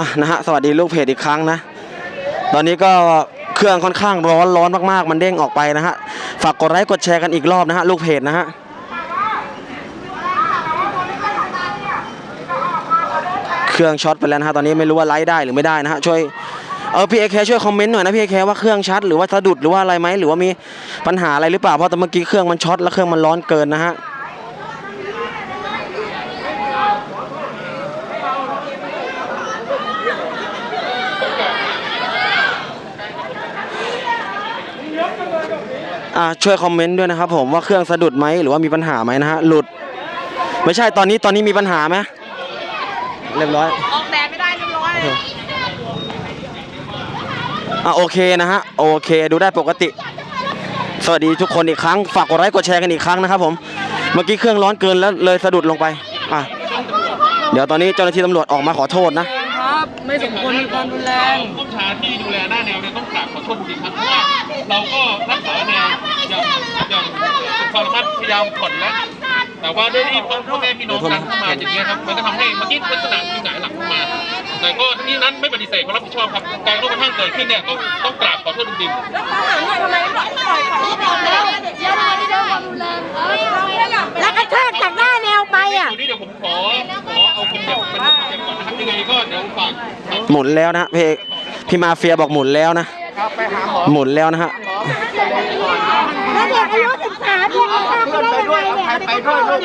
อะนะฮะสวัสดีลูกเพจอีกครั้งนะ ตอนนี้ก็เครื่องค่อนข้างร้อนร้อนมากๆ มันเด้งออกไปนะฮะ ฝากกดไลค์กดแชร์กันอีกรอบนะฮะลูกเพจนะฮะเครื่องช็อตไปแล้วนะฮะตอนนี้ไม่รู้ว่าไลฟ์ได้หรือไม่ได้นะฮะช่วยเออพี่เอแคช่วยคอมเมนต์หน่อยนะพี่เอแคว่าเครื่องชัดหรือว่าสะดุดหรือว่าอะไรไหมหรือว่ามีปัญหาอะไรหรือเปล่าเพราะแต่เมื่อกี้เครื่องมันช็อตแล้วเครื่องมันร้อนเกินนะฮะ ช่วยคอมเมนต์ด้วยนะครับผมว่าเครื่องสะดุดไหมหรือว่ามีปัญหาไหมนะฮะหลุด ไม่ใช่ตอนนี้ตอนนี้มีปัญหาไหมเรียบร้อยออกแดดไม่ได้เรียบร้อยอ่าโอเคนะฮะโอเคดูได้ปกติ สวัสดีทุกคนอีกครั้งฝากกดไลค์กดแชร์กันอีกครั้งนะครับผมเมื่อกี้เครื่องร้อนเกินแล้วเลยสะดุดลงไปอะเดี๋ยวตอนนี้เจ้าหน้าที่ตำรวจออกมาขอโทษนะครับ ไม่สมควรมีความรุนแรงผู้ชาที่ดูแลหน้าแนวเนี่ยต้องกราบขอโทษจริงๆครับเพราะว่าเราก็รักษาแนวอย่างอย่างสุดความสามารถพยายามผ่อนแล้วแต่ว่าด้วยที่พ่อแม่พี่น้องกันเข้ามาอย่างเงี้ยครับมันก็ทำให้เมื่อกี้ลักษณะมีหงายหลังเข้ามา แต่ก็ทั้งนี้นั้นไม่ปฏิเสธความรับผิดชอบครับการกระทบกระทั่งเกิดขึ้นเนี่ยต้องต้องกราบขอโทษจริงๆแล้วข้างหลังเนี่ยทำไมไม่ปล่อยปล่อยปล่อยปล่อยแล้วเดี๋ยวทำไมไม่เดินความรุนแรงเออแล้วกระแทกจากหน้าแนวไป อะตัวนี้เดี๋ยวผมขอขอเอาคนเจ็บเป็นคนเจ็บก่อนนะครับยังไงก็เดี๋ยวฝากหมุนแล้วนะฮะพี่พี่มาเฟียบอกหมุนแล้วนะหมุนแล้วนะฮะ แล้วเด็กอายุสิบสามเด็กอายุไม่ได้ยังไงเนี่ยไปด้วยลูก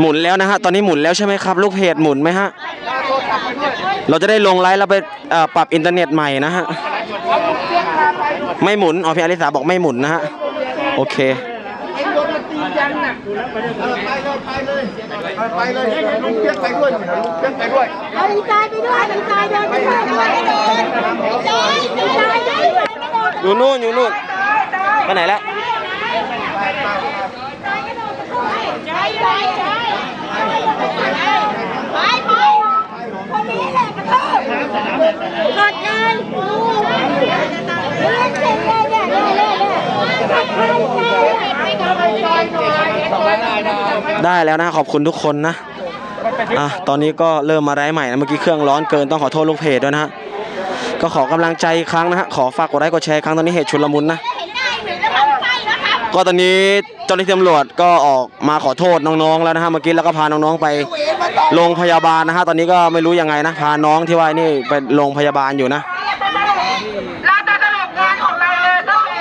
หมุนแล้วนะฮะ ตอนนี้หมุนแล้วใช่ไหมครับ ลูกเพจหมุนไหมฮะ เราจะได้ลงไลฟ์แล้วไปเอ่อปรับอินเทอร์เน็ตใหม่นะฮะ ไม่หมุน อ๋อพี่อลิสาบอกไม่หมุนนะฮะ โอเคเอาดีใจไปด้วยดีใจเดินไปด้วยดีใจดีใจดีใจอยู่นู่นอยู่นู่นไปไหนแล้วไปไปคนนี้แหละกระเทยกดเลย ได้แล้วนะขอบคุณทุกคนนะอะตอนนี้ก็เริ่มมาไร้ใหม่นะเมื่อกี้เครื่องร้อนเกินต้องขอโทษลูกเพจด้วยนะฮะก็ขอกำลังใจอีกครั้งนะฮะขอฝากกดไลค์กดแชร์ครั้งตอนนี้เหตุชุลมุนนะก็ตอนนี้เจ้าหน้าที่ตำรวจก็ออกมาขอโทษน้องๆแล้วนะฮะเมื่อกี้แล้วก็พาน้องๆไปโรงพยาบาลนะฮะตอนนี้ก็ไม่รู้ยังไงนะพาน้องที่ว่านี่ไปโรงพยาบาลอยู่นะ เราจะสรุปงานของเราเลยก็คื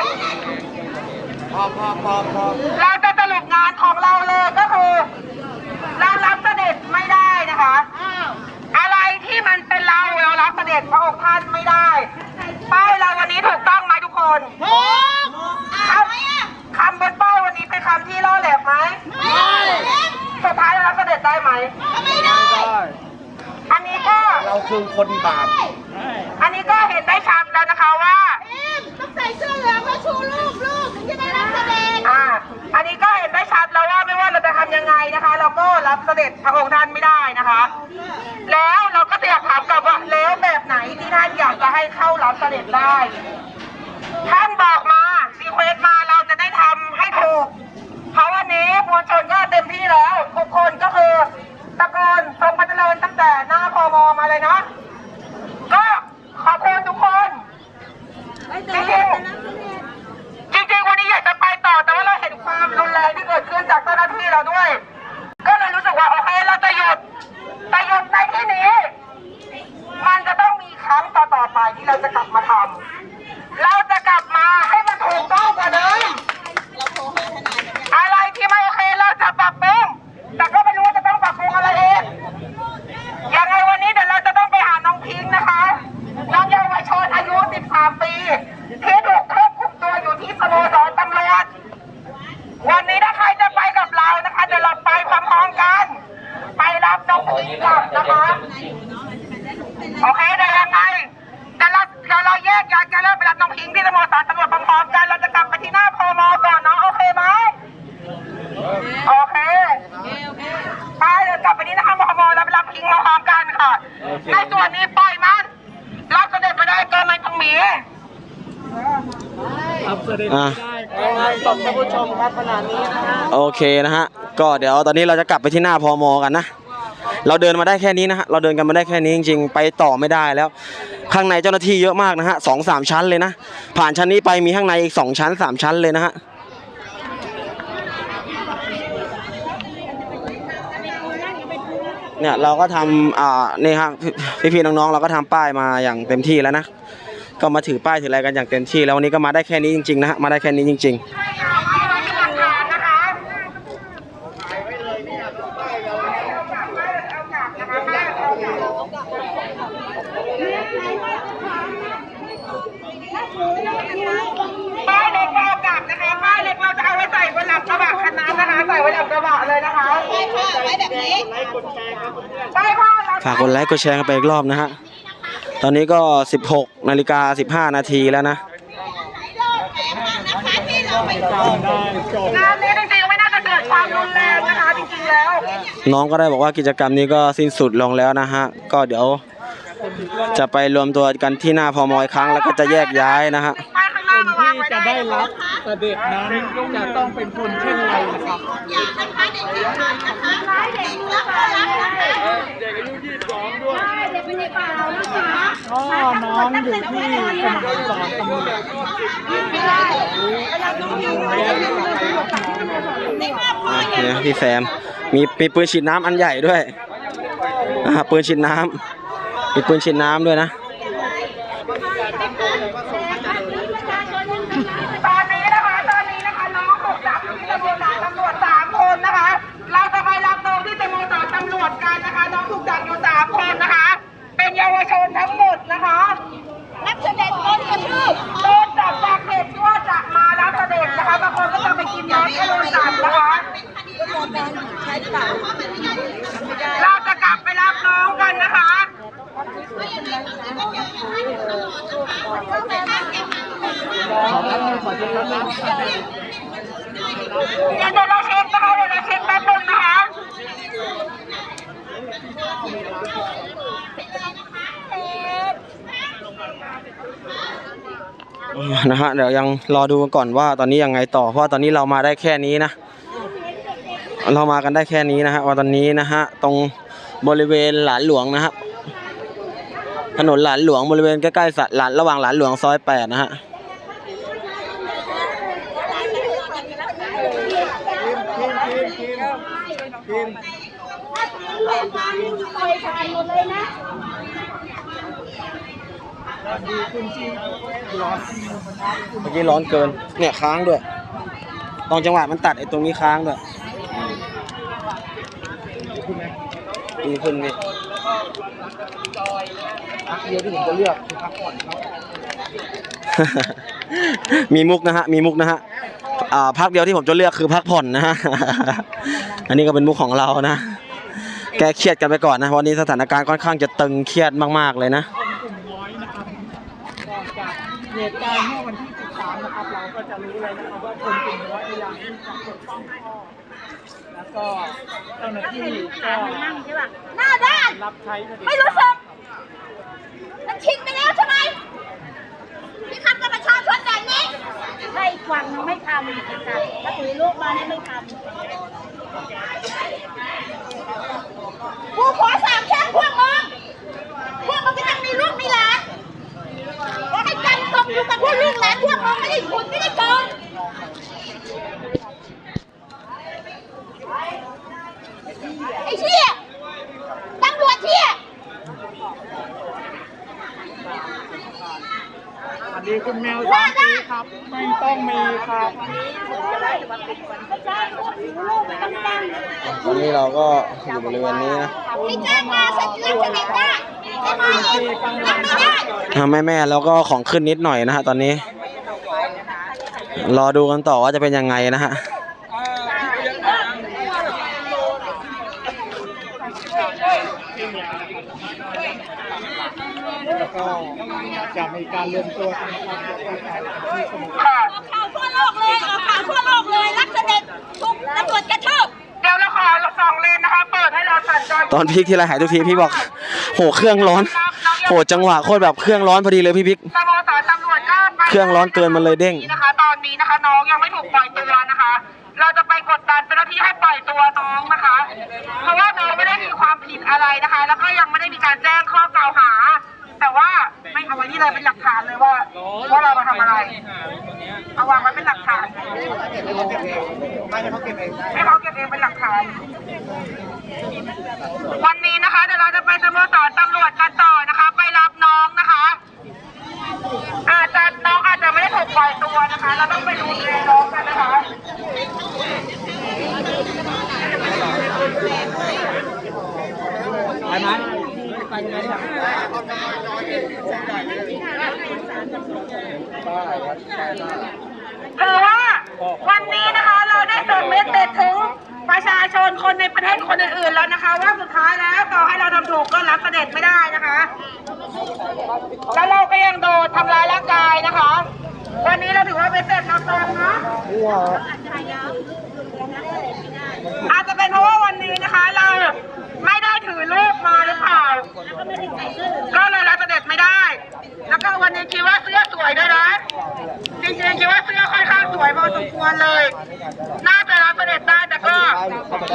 อเราจะสรุปงานของเราเลยก็คือ เรารับเสด็จไม่ได้นะคะ อะไรที่มันเป็นเราเรารับ เสด็จพระองค์ท่านไม่ได้ ป้ายเราวันนี้ถูกต้องไหมทุกคนคำคำบนป้ายวันนี้เป็นคำที่ล่อแหลมไหมสุดท้ายเรารับเสด็จได้ไหมอันนี้ก็เราคือคนบาปอันนี้ก็เห็นได้ชัดแล้วนะคะว่าต้องใส่เสื้อเหลืองมาชูลูกลูกถึงจะได้รับเสด็จอ่าอันนี้ก็ ไม่ว่าเราจะทำยังไงนะคะ เราก็รับเสด็จพระองค์ท่านไม่ได้นะคะ แล้วเราก็จะอยากถามกลับว่าแล้วแบบไหนที่ท่านอยากจะให้เข้ารับเสด็จได้ ท่านบอกมารีเควสมาเราจะได้ทำให้ถูกเพราะวันนี้มวลชนก็เต็มที่แล้วทุกคนก็คือตะโกนทรงพระเจริญตั้งแต่หน้าพมมาเลยเนาะก็ขอบคุณทุกคน จริงๆจริงๆวันนี้อยากจะไปต่อแต่ว่าเราเห็นความรุนแรงที่เกิดขึ้นจากเจ้าหน้าที่เราด้วย ก็เลยรู้สึกว่าโอเคเราจะหยุดแต่หยุดในที่นี้ มันจะต้องมีครั้งต่อๆไปที่เราจะกลับมาทำเราจะกลับมาให้มันถูกต้องกว่าเดิมอะไรที่ไม่โอเคเราจะปรับปรุงแต่ก็ไม่รู้ว่าจะต้องปรับปรุงอะไรเองยังไงวันนี้เดี๋ยวเราจะต้องไปหาน้องพิงค์นะคะ น้องเยาวชนอายุ 13 ปี ที่ถูกควบคุมตัวอยู่ที่สโมสรตำรวจ วันนี้ถ้าใครจะไปกับเรานะคะ เดี๋ยวเราไปพร้อมๆกัน ไปรับน้องพิงค์กลับนะคะ โอเคเดี๋ยวยังไงแต่เราเดี๋ยวเราแยกย้ายกันเริ่มไปรับน้องพิงค์ที่สโมสรตำรวจพร้อมๆกันเราจะกลับไปที่หน้าพมก่อนเนาะโอเคไหมโอเคไปเดี๋ยวกลับไปที่หน้าพมแล้วไปรับพิงค์มาพร้อมกันค่ะในส่วนนี้ปล่อยมันรับเสด็จไม่ได้เกินไม่ต้องมีอะสดท่านผู้ชมครับขนาดนี้นะฮะโอเคนะฮะ ก็เดี๋ยวตอนนี้เราจะกลับไปที่หน้าพมกันนะ เราเดินมาได้แค่นี้นะฮะเราเดินกันมาได้แค่นี้จริงๆ ไปต่อไม่ได้แล้ว ข้างในเจ้าหน้าที่เยอะมากนะฮะสองสามชั้นเลยนะ ผ่านชั้นนี้ไปมีข้างในอีกสองชั้นสามชั้นเลยนะฮะเนี่ยเราก็ทำอ่านี่ครับพี่พี่ๆน้องๆเราก็ทำป้ายมาอย่างเต็มที่แล้วนะก็มาถือป้ายถืออะไรกันอย่างเต็มที่แล้ววันนี้ก็มาได้แค่นี้จริงๆนะฮะมาได้แค่นี้จริงป้ายเล็กเรากลับนะคะป้ายเล็กเราจะเอาไว้ใส่บนหลังกระบะคันนั้นนะคะ ใส่ไว้หลังกระบะเลยนะ คะป้ายผ้าไว้แบบนี้ป้ายผ้าเราๆฝากกดไลค์กดแชร์กันไปอีกรอบนะฮะ ตอนนี้ก็ 16นาฬิกา15 นาทีแล้วนะงานนี้จริงๆไม่น่าจะเกิดความรุนแรงนะคะจริงๆแล้ว น้องก็ได้บอกว่ากิจกรรมนี้ก็สิ้นสุดลงแล้วนะฮะ ก็เดี๋ยวจะไปรวมตัวกันที่หน้าพมอีกครั้งแล้วก็จะแยกย้ายนะฮะ นที่จะได้รับเสด็จนั้นจะต้องเป็นคนเช่นไรนะครับ อย่านะคะเด็กเด็กชายนะคะเด็กรับก็รับนะคเด็กอายุยี่สิบสองด้วยเด็กเป็นเด็กป่าเรานะคะก็น้องอยู่ที่สโมสรตำรวจเนี่ยพี่แซมมีมีปืนฉีดน้ำอันใหญ่ด้วยปืนฉีดน้ำมีปืนฉีดน้ำด้วยนะ ตอนนี้นะคะตอนนี้นะคะน้องถูกจับอยู่ที่สโมสรตำรวจสามคนนะคะ เราจะไปรับน้องที่สโมสรตำรวจกันนะคะ น้องถูกจับอยู่สามคนนะคะ เป็นเยาวช นทั้งหมดนะคะนักแสดงต้นกระทืบโดนจับจากเหตุที่ว่าจะมารับเสด็จนะคะบางคนก็จะไปกินน้ำก็โดนจับนะคะเราจะกลับไปรับน้องกันนะคะเดี๋ยวเราเช็คนะคะเดี๋ยวเราเช็คแป๊บนึงนะคะ นะฮะเดี๋ยวยังรอดูกันก่อนว่าตอนนี้ยังไงต่อเพราะตอนนี้เรามาได้แค่นี้นะ เรามากันได้แค่นี้นะฮะว่าตอนนี้นะฮะตรงบริเวณหลานหลวงนะฮะถนนหลานหลวงบริเวณใกล้ๆสะหลานระหว่างหลานหลวงซอยแปดนะฮะ เมื่อกี้ร้อนเกิน เนี่ยค้างด้วยตรงจังหวะมันตัดไอ้ตรงนี้ค้างด้วยดีขึ้นนี่พักเดียวที่ผมจะเลือกคือพักผ่อนมีมุกนะฮะ มีมุกนะฮะอ่าพักเดียวที่ผมจะเลือกคือพักผ่อนนะฮะ อันนี้ก็เป็นมุกของเรานะ แกเครียดกันไปก่อนนะ วันนี้สถานการณ์ค่อนข้างจะตึงเครียดมากๆเลยนะ กลุ่มน้อยนะครับก่อนจาก เหตุการณ์เมื่อวันที่ 13 นะครับ เราก็จะรู้เลยนะครับว่าคนกลุ่มน้อยพยายามที่จะปกป้องพ่อแล้วก็เจ้าหน้าที่ก็หน้าด้านรับใช้เสด็จไม่รู้สึกมันชินไปแล้วใช่ไหมที่ทำกับประชาชนแบบนี้ถ้าอีกฝั่งไม่ทำค่ะถ้าถือลูกมาเนี่ยไม่ทำกูขอสามแช่งพวกมึงพวกมึงไม่ต้องมีลูกมีหลาน ก็ให้จำตกอยู่กับพวกลูกหลานพวกมึงไม่ได้ขุนไม่ได้โกงไอ้เชี่ยตำรวจเชี่ยสวัสดีคุณแมวสามสีครับ ไม่ต้องมีครับตอนนี้เราก็อยู่บริเวณนี้นะ ไม่จ้างมาสักลักษณะได้ไม่มาเองรับไม่ได้ อ่าแม่แม่แล้วก็ของขึ้นนิดหน่อยนะฮะตอนนี้ รอดูกันต่อว่าจะเป็นยังไงนะฮะแล้วก็จะมีการรวมตัวกันข่าวทั่วโลกเลยออกข่าวทั่วโลกเลยรักเสด็จถูกตำรวจกระทืบเดี๋ยวเราขอสองเลนนะคะเปิดให้เราสัญจรตอนพีคที่ไรหายทุกทีพี่บอก โหเครื่องร้อน โหจังหวะโคตรแบบเครื่องร้อนพอดีเลยพี่พิกสโมสรตำรวจก็ไปเครื่องร้อนเกินมันเลยเด้งนะคะ ตอนนี้นะคะน้องยังไม่ถูกปล่อยตัวนะคะ เราจะไปกดดันเจ้าหน้าที่ให้ปล่อยตัวน้องนะคะ เพราะว่าน้องไม่ได้มีความผิดอะไรนะคะ แล้วก็ยังไม่ได้มีการแจ้งข้อกล่าวหา แต่ว่าไม่เอาไว้นี่เลยเป็นหลักฐานเลยว่าว่าเรามาทำอะไรเอาวางไว้เป็นหลักฐานให้เขาเก็บเองเป็นหลักฐาน วันนี้นะคะเดี๋ยวเราจะไปสโมสรตำรวจกันต่อนะคะ ไปรับน้องนะคะ อาจจะน้องอาจจะไม่ได้ถูกปล่อยตัวนะคะ เราต้องไปดูแลน้องกันนะคะไปไหมไปไหมครับ คือว่าวันนี้นะคะเราได้ส่งเมสเซจถึงประชาชนค นในประเทศคนอื่นๆแล้วนะคะ ว่าสุดท้ายแล้วต่อให้เราทำถูกก็รับเสด็จไม่ได้นะคะ แล้วเราก็ยังโดนทำร้ายร่างกายนะคะ วันนี้เราถือว่าเป็นเสร็จเราตรงนะอาจจะเป็นเพราะว่าวันนี้นะคะ เราไม่ได้ถือรูปมาหรือเปล่า ก็เลยรับเสด็จไม่ได้ แล้วก็วันนี้คิดว่าเสื้อสวยด้วยนะ จริงๆคิดว่าเสื้อค่อนข้างสวยพอสมควรเลย น่าจะรับเสด็จได้แต่ก็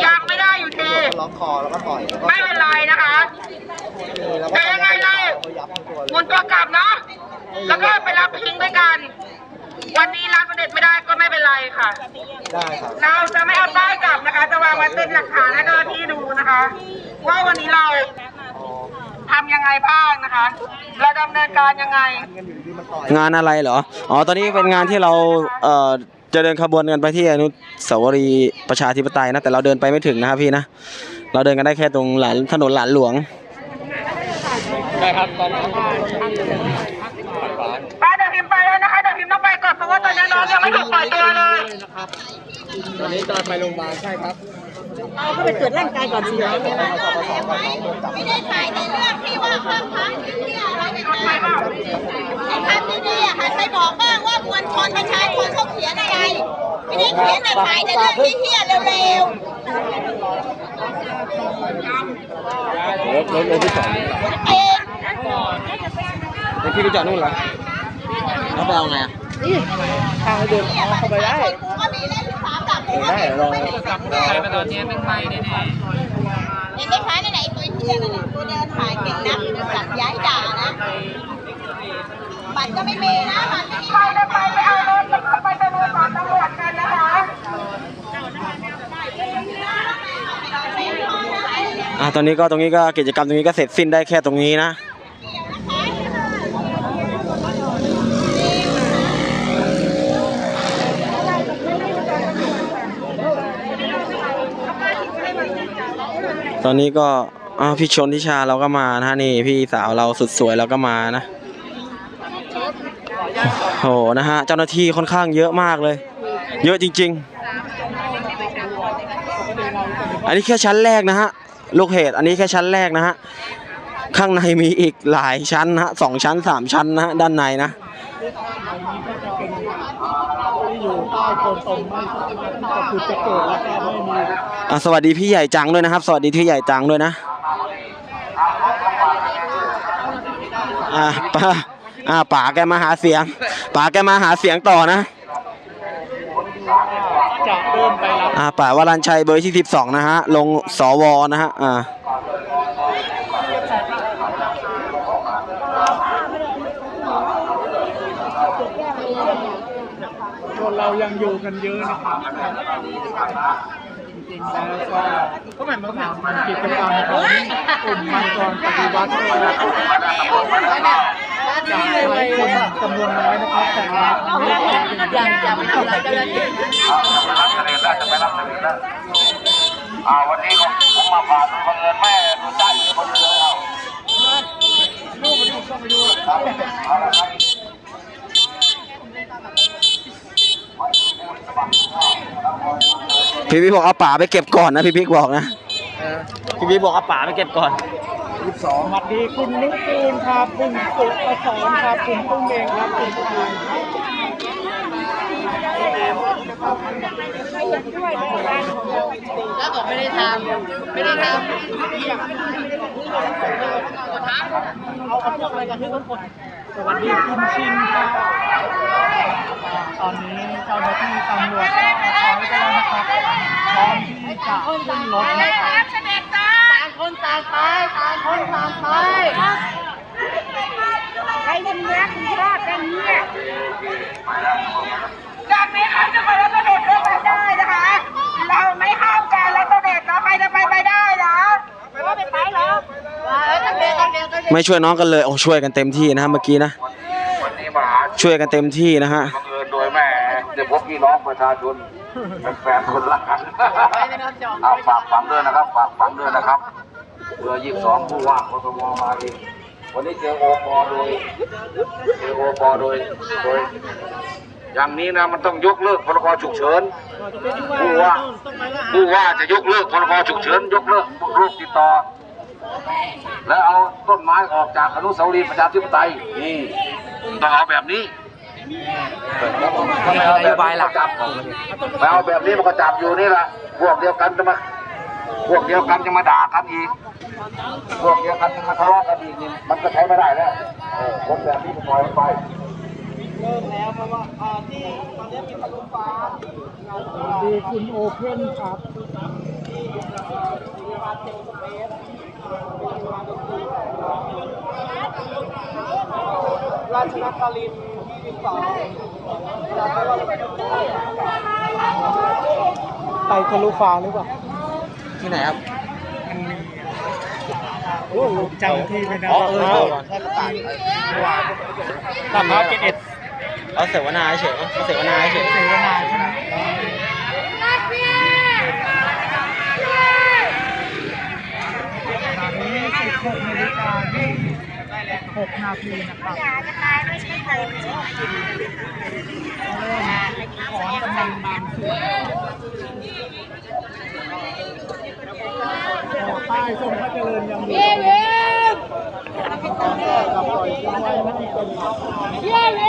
ยังไม่ได้อยู่ดีล็อกคอแล้วก็ต่อยแล้วก็ไม่เป็นไรนะคะแล้วก็แต่ยังไงเรายับทั้งตัวหมุนตัวกลับเนาะแล้วก็ไปรับพิงด้วยกัน วันนี้รับเสด็จไม่ได้ก็ไม่เป็นไรค่ะได้ครับเราจะไม่เอาป้ายกลับนะคะ จะวางไว้เป็นหลักฐานให้เจ้าหน้าที่ดูนะคะ ว่าวันนี้เรา ทำยังไงบ้างนะคะเราดำเนินการยังไง งานอะไรเหรอ อ๋อ ตอนนี้เป็นงานที่เราเอ่อจะเดินขบวนกันไปที่อนุสาวรีย์ประชาธิปไตยนะ แต่เราเดินไปไม่ถึงนะครับพี่นะ เราเดินกันได้แค่ตรงหลานถนนหลานหลวง ได้ครับตอนนี้ป้าเดี๋ยวพิมพ์ไปแล้วนะคะเดี๋ยวพิมพ์ต้องไปก่อนเพราะว่าตอนนี้น้องยังไม่ถูกปล่อยตัวเลย ตอนนี้จะไปโรงพยาบาลใช่ครับ ก็ไปตรวจร่างกายก่อนสิไม่ได้ถ่ายในเรื่องที่ว่าห้ามพักเนี่ยอะไรเป็นไงไอ้ทำดีๆอะหันไปบอกบ้างว่ามวลชนประชาชนเขาเขียนอะไร ไม่ได้เขียนแต่ถ่ายแต่เรื่องที่เฮี้ยเร็วรถรถรถที่จอดๆเองรถที่ไปจอดนู่นเหรอแล้วไปเอาไงอะ ทางเดินเข้าไปได้กูก็มีเล่นที่สามดับได้ลองใครมาตอนนี้เป็นใครแน่เห็นไหมคะนั่นไหนตัวเฮี้ยนั่นน่ะตัวเดินถ่ายเก่งนะจัดย้ายด่านะบัตรก็ไม่มีนะบัตรไม่มีใครจะไปไปเอารถแล้วก็ไปสโมสรตำรวจกันนะคะอะตอนนี้ก็ตรงนี้ก็กิจกรรมตรงนี้ก็เสร็จสิ้นได้แค่ตรงนี้นะ ตอนนี้ก็อ้าวพี่ชนทิชาเราก็มานะนี่พี่สาวเราสุดสวยเราก็มานะโอ้โหนะฮะเจ้าหน้าที่ค่อนข้างเยอะมากเลย เยอะจริง ๆ อันนี้แค่ชั้นแรกนะฮะลูกเหตุอันนี้แค่ชั้นแรกนะฮะข้างในมีอีกหลายชั้นนะฮะสองชั้นสามชั้นนะฮะด้านในนะ อยู่ใต้โคนตมไม่ก็คือจะเกิดแล้วก็ไม่มีอะสวัสดีพี่ใหญ่จังด้วยนะครับ สวัสดีพี่ใหญ่จังด้วยนะอ่าป้าอ่าป๋าแกมาหาเสียงป๋าแกมาหาเสียงต่อนะจะเดินไปรับอ่าป๋าวรัญชัยเบอร์ที่สิบสองนะฮะลงสวนะฮะอ่า คนเรายังอยู่ กันเยอะนะครับแล้วก็ก็เหมือนมาถามมันกิจกรรมของกลุ่มมังกรปฏิวัติจากหลายคนจำนวนน้อยนะครับแต่ว่าอยังจะไม่ทำอะไรกันเลยอ่าวันนี้ผมผมมาผ่านโดยบังเอิญแม่ดูใจอยู่บนเรือเราเอาละครับ พี่พี่บอกเอาป๋าไปเก็บก่อนนะพี่พี่บอกนะพี่พี่บอกเอาป๋าไปเก็บก่อนสวัสดีคุณนุ้งปูนครับคุณสุประสอนครับคุณตุ้งเองครับคุณตุ้งเองแล้วบอกไม่ได้ทำไม่ได้ทำเอาเอาพวกอะไรกันที่ทุกคนสวัสดีคุณชินครับอ่าตอนนี้เจ้าหน้าที่ตำรวจก็ถอยไปแล้วนะครับพ ร้อมที่จะขึ้นรถนะครับเสด็จจ้าต่างคนต่างไปต่างคนต่างไปใครเป็นเนื้อคุณชอบเป็นเนี่ยจากนี้ใครจะไปรับเสด็จก็ไปได้นะคะ เราไม่ห้ามการรับเด็จนะใครจะไปไปได้นะไม่ไปว่าเออตั้งเด็กตั้งเด็กตั้งไม่ช่วยน้องกันเลยโอ้ช่วยกันเต็มที่นะฮะเมื่อกี้นะ ช่วยกันเต็มที่นะฮะ พบพี่น้องประชาชนเป็นแฟนคนรักกันเอาฝากฝังด้วยนะครับ ฝากฝังด้วยนะครับเรือยี่สองผู้ว่ากทมมาเองวันนี้เจอโอปอโดยเจอโอปอโดยโดยอย่างนี้นะมันต้องยกเลิกพรกฉุกเฉินผู้ว่าผู้ว่าจะยกเลิกพรกฉุกเฉินยกเลิกโรคติดต่อ แล้วเอาต้นไม้ออกจากอนุสาวรีย์ประชาธิปไตยนี่ต้องเอาแบบนี้ ถ้าไม่เอาแบบนี้มันก็จับไม่เอาแบบนี้มันก็จับอยู่นี่แหละพวกเดียวกันจะมาพวกเดียวกันจะมาด่ากันอีก พวกเดียวกันจะมาทะเลาะกันอีกนี่มันก็ใช้ไม่ได้แล้วเออคนแบบนี้ก็ปล่อยมันไปเริ่มแล้วเพราะว่าอ่าที่ตอนนี้มีทะลุฟ้าสวัสดีคุณโอเพ่นครับราชนครินทร์ที่สอง ไปทะลุฟ้าหรือเปล่าที่ไหนครับโอ้จำที่ไม่ได้อ๋อเออแค่ประกาศตามมาเจ็ดเอ็ดเขาเสวนาเฉยเขาเสวนาเฉยเสวนาใช่ไหมตอนนี้16นาฬิกา 6 นาทีนะครับเริ่มถอนกำลังบางส่วนต่อใต้ทรงพระเจริญยังอยู่กับปล่อยทิ้งไว้ไม่ให้เ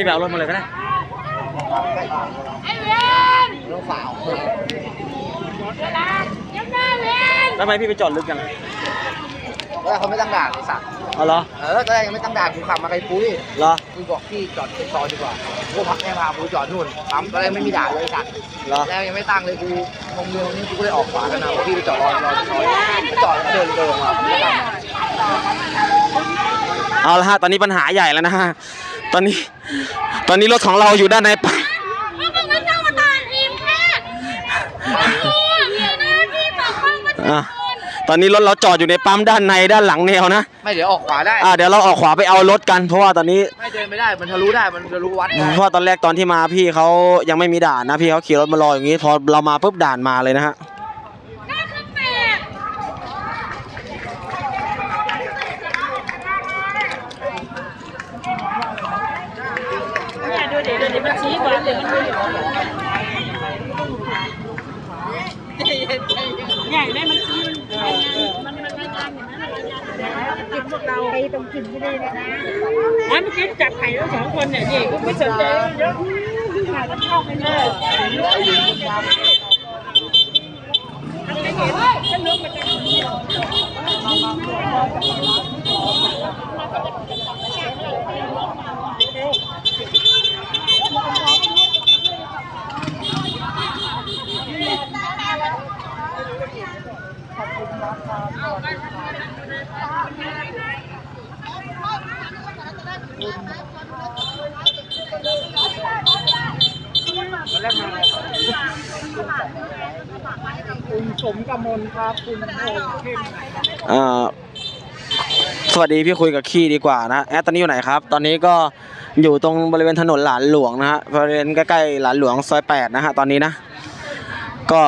ป็นพี่แบบรถมาเลยก็ได้ไอ้เวนน้องสาวยังหน้าเวนแล้วทำไมพี่ไปจอดลึกจังแล้วเขาไม่ตั้งด่านไอ้สัตว์เอาเหรอ เออตอนแรกยังไม่ตั้งด่านกูขับมาไกลปุ้ยเหรอ กูบอกพี่จอดติดซอยดีกว่ากูพักแค่พากูจอดนู่นปั๊มตอนแรกไม่มีด่านเลยไอ้สัตว์เหรอ แล้วยังไม่ตั้งเลยกูงงเรือนี้กูก็เลยออกขวากันนะเพราะพี่ไปจอดรอรอที่ซอยไปจอดแล้วก็เดินเดินออกมาไม่ตั้งเอาละฮะ ตอนนี้ปัญหาใหญ่แล้วนะฮะ ตอนนี้ ตอนนี้รถของเราอยู่ด้านในปั๊มมึงไม่ต้องมาตานทีมแค่โอ้ยมีหน้าที่ปกป้องประชาอะชนตอนนี้รถเราจอดอยู่ในปั๊มด้านในด้านหลังแนวนะไม่เดี๋ยวออกขวาได้อ่าเดี๋ยวเราออกขวาไปเอารถกันเพราะว่าตอนนี้ไม่เดินไม่ได้มันทะลุได้มันทะลุวัดได้เพราะว่าตอนแรกตอนที่มาพี่เขายังไม่มีด่านนะพี่เขาขี่รถมารออย่างนี้พอเรามาปุ๊บด่านมาเลยนะฮะ หน้าขึ้นแปด เนี่ยดูเดี๋ยวเดี๋ยวมัน ชี้ก่อนเดี๋ยวมันชี้เนี่ยได้มันชี้มันมันมันมันมันกินพวกเราไปตรงกินไม่ได้นะอันเมื่อกี้จับไข่ทั้งสองคนเนี่ยนี่ก็ไม่สนใจเยอะหาเข้าไปเลยฉันนึกมาจา คุณสมกมลครับคุณโอเพ่นเอ่อสวัสดีพี่คุยกับขี้ดีกว่านะแอดตอนนี้อยู่ไหนครับ ตอนนี้ก็อยู่ตรงบริเวณถนนหลานหลวงนะฮะบริเวณใกล้ๆหลานหลวงซอยแปดนะฮะตอนนี้นะ ก็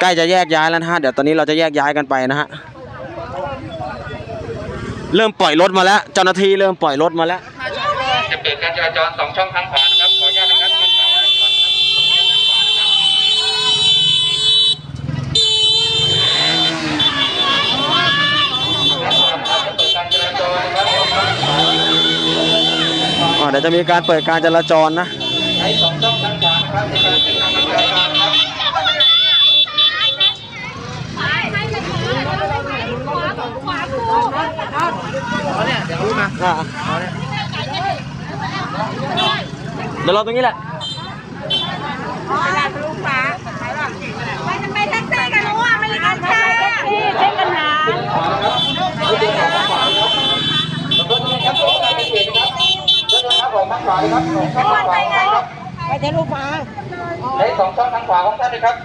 ใกล้จะแยกย้ายแล้วนะฮะ เดี๋ยวตอนนี้เราจะแยกย้ายกันไปนะฮะ เริ่มปล่อยรถมาแล้ว เจ้าหน้าที่เริ่มปล่อยรถมาแล้ว จะเปิดการจราจรสองช่องทางขวานะครับ ขออนุญาตนะครับเป็นทางจราจรครับอ๋อเดี๋ยวจะมีการเปิดการจราจรนะ กันแชร์ ใช้ปัญหา รถนี้ครับผมการเขตนะครับรถนะครับผมทางขวานะครับสองช่องทางขวาครับ ไปเทลูกมา ใช้สองช่องทางขวาของท่านนะครับ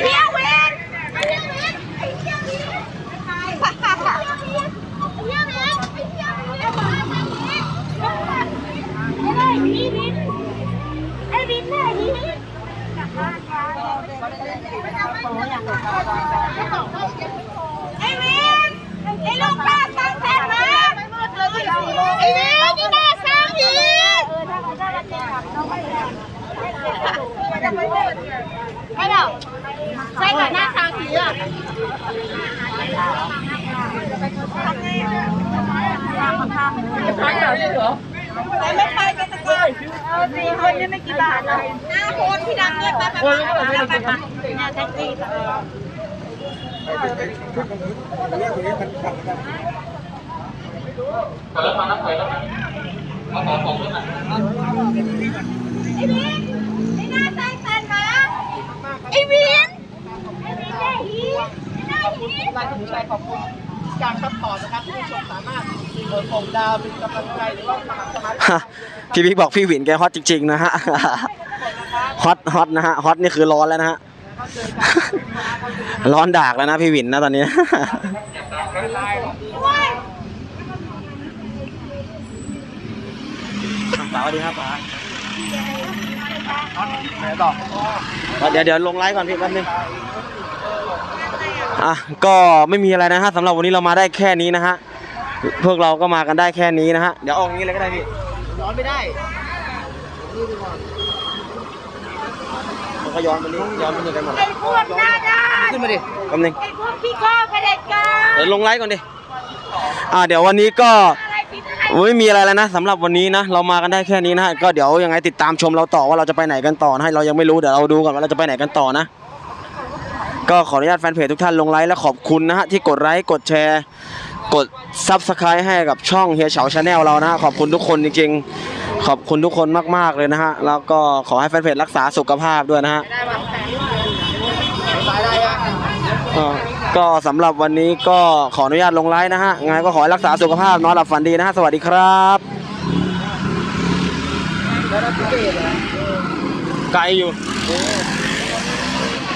เลี้ยวเวนเลี้ยวเวนไอ้เลี้ยวเวน น ไอ้เลี้ยวเวนเลี้ยวเวนไอ้เลี้ยวเวนไม่ได้พี่วินไอ้วินเนี่ยพี่วินไอ้วินไอ้ลูกป้าตั้งแทนมาไอ้วินนี่น่าสร้างอีก ไม่หรอกใช่กับหน้าทางผีอะ แต่ไม่ไปกันสักคนสี่คนนี่ไม่กี่บาทเลยหน้าโคนพี่ดำเนี่ยไปไปไปไปไปไปหน้าแท็กซี่แต่แล้วมานับไปแล้วนมาขอของด้วยนะไอ้วินไอ้หน้าแท็กซี่นะไอ้วินไอ้วินได้หีไอ้หน้าหีลายถึงใจขอบคุณ การซัพพอร์ตนะครับผู้ชมสามารถกดส่งดาวเป็นกำลังใจหรือว่าสมัครสมาชิกพี่บิ๊กบอกพี่วินแกฮอตจริงๆนะฮะฮอตฮอตนะฮะฮอตนี่คือร้อนแล้วนะฮะร้อนดากแล้วนะพี่วินนะตอนนี้สวัสดีครับป๋าไหนต่อเดี๋ยวเดี๋ยวลงไลฟ์ก่อนพี่แป๊บนึง อะก็ไม่มีอะไรนะฮะสำหรับวันนี้เรามาได้แค่นี้นะฮะพวกเราก็มากันได้แค่นี้นะฮะเดี๋ยวออกอย่างนี้เลยก็ได้พี่ร้อนไม่ได้มันก็ย้อนไปนี่ย้อนไปนี่กันหมดไอ้พวกหน้าด้านขึ้นมาดิแป๊บนึงไอ้พวกขี้ข้อเผด็จการเดี๋ยวลงไลฟ์ก่อนดิอ่าเดี๋ยววันนี้ก็อะไรผิดอะไรไม่มีอะไรแล้วนะสำหรับวันนี้นะ เรามากันได้แค่นี้นะฮะก็เดี๋ยวยังไงติดตามชมเราต่อว่าเราจะไปไหนกันต่อนะให้เรายังไม่รู้เดี๋ยวเราดูก่อนว่าเราจะไปไหนกันต่อนะ ก็ขออนุญาตแฟนเพจทุกท่านลงไลค์และขอบคุณนะฮะที่กดไลค์กดแชร์ กดซับสไครต์ให้กับช่องเฮียเฉาชาแนลเรานะฮะขอบคุณทุกคนจริงๆ ขอบคุณทุกคนมากๆเลยนะฮะแล้วก็ขอให้แฟนเพจรักษาสุขภาพด้วยนะฮะก็สำหรับวันนี้ก็ขออนุญาตลงไลน์นะฮะไงก็ขอให้รักษาสุขภาพนอนหลับฝันดีนะฮะสวัสดีครับไกลอยู่